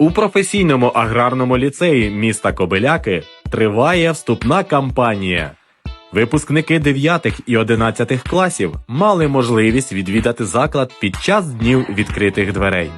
У професійному аграрному ліцеї міста Кобиляки триває вступна кампанія. Випускники 9 і 11 класів мали можливість відвідати заклад під час днів відкритих дверей.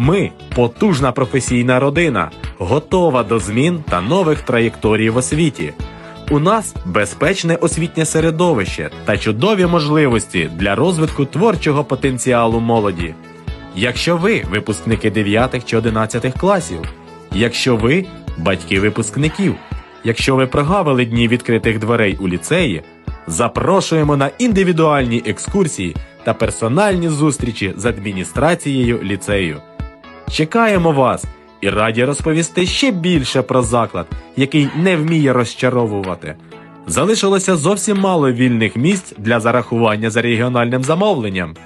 Ми потужна професійна родина, готова до змін та нових траєкторій в освіті. У нас безпечне освітнє середовище та чудові можливості для розвитку творчого потенціалу молоді. Якщо ви випускники 9 чи 11 класів, якщо ви батьки випускників, якщо ви прогавили дні відкритих дверей у ліцеї, запрошуємо на індивідуальні екскурсії та персональні зустрічі з адміністрацією ліцею. Чекаємо вас і раді розповісти ще більше про заклад, який не вміє розчаровувати. Залишилося зовсім мало вільних місць для зарахування за регіональним замовленням.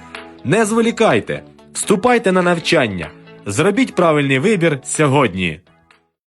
Не зволікайте, вступайте на навчання, зробіть правильний вибір сьогодні.